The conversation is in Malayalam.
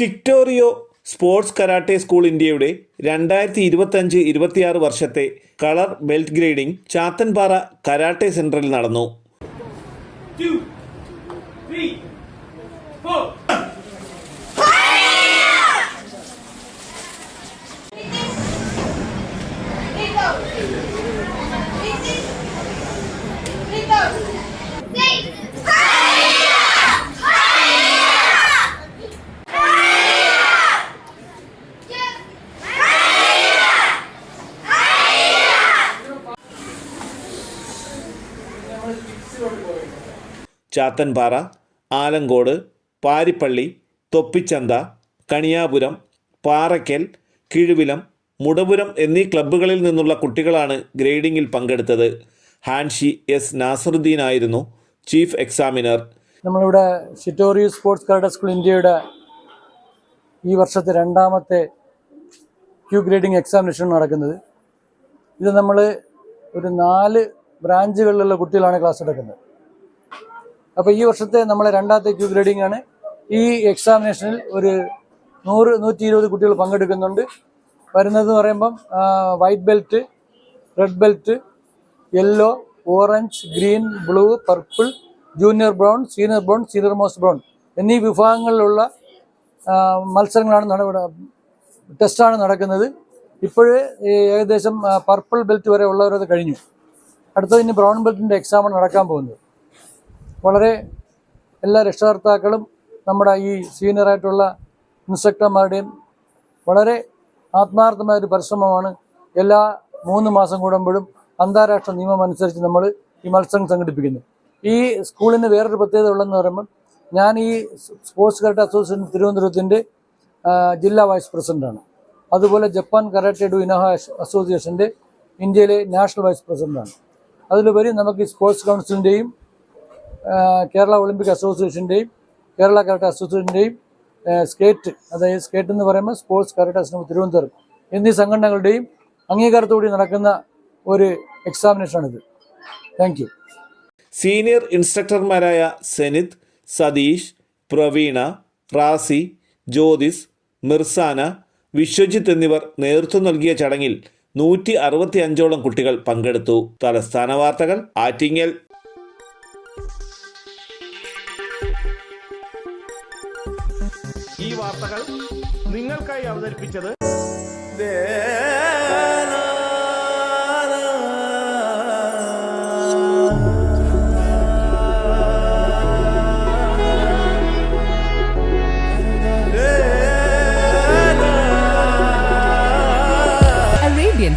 ഷിക്ടോറിയോ സ്പോർട്സ് കരാട്ടെ സ്കൂൾ ഇന്ത്യയുടെ രണ്ടായിരത്തി ഇരുപത്തഞ്ച് ഇരുപത്തിയാറ് വർഷത്തെ colour belt grading Chathanpara karate സെന്ററിൽ നടന്നു. Thank three, ചാത്തൻപാറ ആലങ്കോട് പാരിപ്പള്ളി തൊപ്പിച്ചന്ത കണിയാപുരം പാറയ്ക്കൽ കിഴുവിലം മുടപുരം എന്നീ ക്ലബ്ബുകളിൽ നിന്നുള്ള കുട്ടികളാണ് ഗ്രേഡിംഗിൽ പങ്കെടുത്തത്. Hanshi S. നാസറുദ്ദീൻ ആയിരുന്നു ചീഫ് എക്സാമിനർ. നമ്മളിവിടെ ഷിറ്റോറി സ്പോർട്സ് കാർഡ് സ്കൂൾ ഇന്ത്യയുടെ ഈ വർഷത്തെ രണ്ടാമത്തെ ക്യൂ ഗ്രേഡിംഗ് എക്സാമിനേഷൻ നടക്കുന്നത്. ഇത് നമ്മൾ ഒരു നാല് ബ്രാഞ്ചുകളിലുള്ള കുട്ടികളാണ് ക്ലാസ് എടുക്കുന്നത്. അപ്പോൾ ഈ വർഷത്തെ നമ്മളെ രണ്ടാമത്തെ ക്യൂ ഗ്രേഡിംഗ് ആണ്. ഈ എക്സാമിനേഷനിൽ ഒരു നൂറ് നൂറ്റി ഇരുപത് കുട്ടികൾ പങ്കെടുക്കുന്നുണ്ട്. വരുന്നതെന്ന് പറയുമ്പം white belt red belt yellow orange green blue purple junior brown senior brown senior most brown എന്നീ വിഭാഗങ്ങളിലുള്ള മത്സരങ്ങളാണ് നട ടെസ്റ്റാണ് നടക്കുന്നത്. ഇപ്പോഴേ ഏകദേശം പർപ്പിൾ ബെൽറ്റ് വരെ ഉള്ളവരത് കഴിഞ്ഞു. അടുത്തത് ഇനി ബ്രൗൺ ബെൽറ്റിന്റെ എക്സാമാണ് നടക്കാൻ പോകുന്നത്. വളരെ എല്ലാ രക്ഷകർത്താക്കളും നമ്മുടെ ഈ സീനിയറായിട്ടുള്ള ഇൻസ്ട്രക്ടർമാരുടെയും വളരെ ആത്മാർത്ഥമായ ഒരു പരിശ്രമമാണ് എല്ലാ മൂന്ന് മാസം കൂടുമ്പോഴും അന്താരാഷ്ട്ര നിയമം അനുസരിച്ച് നമ്മൾ ഈ മത്സരം സംഘടിപ്പിക്കുന്നു. ഈ സ്കൂളിന് വേറൊരു പ്രത്യേകത ഉള്ളതെന്ന് പറയുമ്പോൾ ഞാൻ ഈ സ്പോർട്സ് കരാട്ടെ അസോസിയേഷൻ തിരുവനന്തപുരത്തിന്റെ ജില്ലാ വൈസ് പ്രസിഡന്റാണ് അതുപോലെ ജപ്പാൻ കരാട്ടെ ഡു ഇനോഹ അസോസിയേഷന്റെ ഇന്ത്യയിലെ നാഷണൽ വൈസ് പ്രസിഡന്റാണ് അതിലുപരി നമുക്ക് സ്പോർട്സ് കൗൺസിലിന്റെയും കേരള ഒളിമ്പിക് അസോസിയേഷന്റെയും കേരള കരാട്ടെ അസോസിയേഷന്റെയും സ്കേറ്റ് അതായത് സ്കേറ്റ് എന്ന് പറയുമ്പോൾ സ്പോർട്സ് കരാട്ടെ അസോസിയേഷൻ തിരുവനന്തപുരം എന്നീ സംഘടനകളുടെയും അംഗീകാരത്തോടെ നടക്കുന്ന ഒരു എക്സാമിനേഷനാണിത്. താങ്ക് യു സീനിയർ ഇൻസ്ട്രക്ടർമാരായ സെനിത് സതീഷ് പ്രവീണ റാസി ജ്യോതിസ് മിർസാന വിശ്വജിത്ത് എന്നിവർ നേതൃത്വം നൽകിയ ചടങ്ങിൽ നൂറ്റി അറുപത്തി അഞ്ചോളം കുട്ടികൾ പങ്കെടുത്തു. തലസ്ഥാന വാർത്തകൾ ആറ്റിങ്ങൽ. ഈ വാർത്തകൾ നിങ്ങൾക്കായി അവതരിപ്പിച്ചത് Arabian